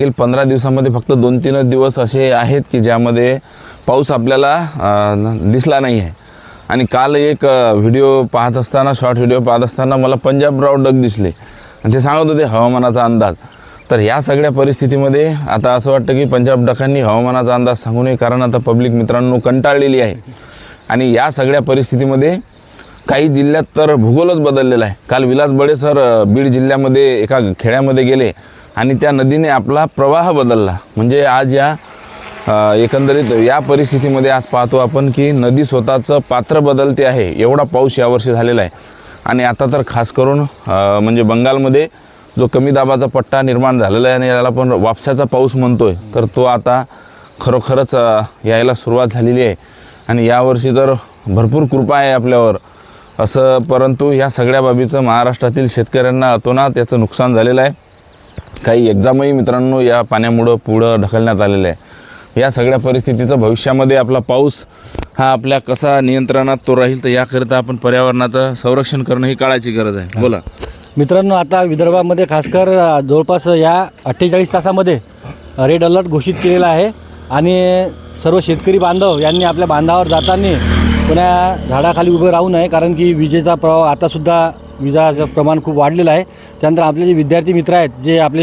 मागील पंधरा दिवसामध्ये फक्त दोन तीनच दिवस असे आहेत की ज्यामध्ये पाऊस आपल्याला दिसला नाही आहे आणि काल एक व्हिडिओ पाहत असताना शॉर्ट व्हिडिओ पाहत असताना मला पंजाबराव डग दिसले. आणि ते सांगत होते हवामानाचा अंदाज. तर या सगळ्या परिस्थितीमध्ये आता असं वाटतं की पंजाब डकांनी हवामानाचा अंदाज सांगू नये कारण आता पब्लिक मित्रांनो कंटाळलेली आहे. आणि या सगळ्या परिस्थितीमध्ये काही जिल्ह्यात तर भूगोलच बदललेला आहे. काल विलास बडे सर बीड जिल्ह्यामध्ये एका खेड्यामध्ये गेले. आणि त्या नदीने आपला प्रवाह बदलला. म्हणजे आज या एकंदरीत या परिस्थितीमध्ये आज पाहतो आपण की नदी स्वतःचं पात्र बदलते आहे एवढा पाऊस यावर्षी झालेला आहे. आणि आता तर खास करून म्हणजे बंगालमध्ये जो कमी दाबाचा पट्टा निर्माण झालेला आहे आणि याला आपण वापसाचा पाऊस म्हणतो आहे तर तो आता खरोखरच यायला सुरुवात झालेली आहे. आणि यावर्षी तर भरपूर कृपा आहे आपल्यावर. असं परंतु ह्या सगळ्या बाबीचं महाराष्ट्रातील शेतकऱ्यांना अतोनात याचं नुकसान झालेलं आहे. काही एक्झामही मित्रांनो या पाण्यामुळं पुढं ढकलण्यात आलेलं आहे. या सगळ्या परिस्थितीचं भविष्यामध्ये आपला पाऊस हा आपल्या कसा नियंत्रणात तो राहील तर याकरिता आपण पर्यावरणाचं संरक्षण करणं ही काळाची गरज आहे. बोला. मित्रांनो आता विदर्भामध्ये खासकर जवळपास या अठ्ठेचाळीस तासामध्ये रेड अलर्ट घोषित केलेला आहे. आणि सर्व शेतकरी बांधव यांनी आपल्या बांधावर जाताना कोण्या झाडाखाली उभे राहू नये कारण की विजेचा प्रवाह आतासुद्धा विजाचं प्रमाण खूप वाढलेलं आहे. त्यानंतर आपले जे विद्यार्थी मित्र आहेत जे आपले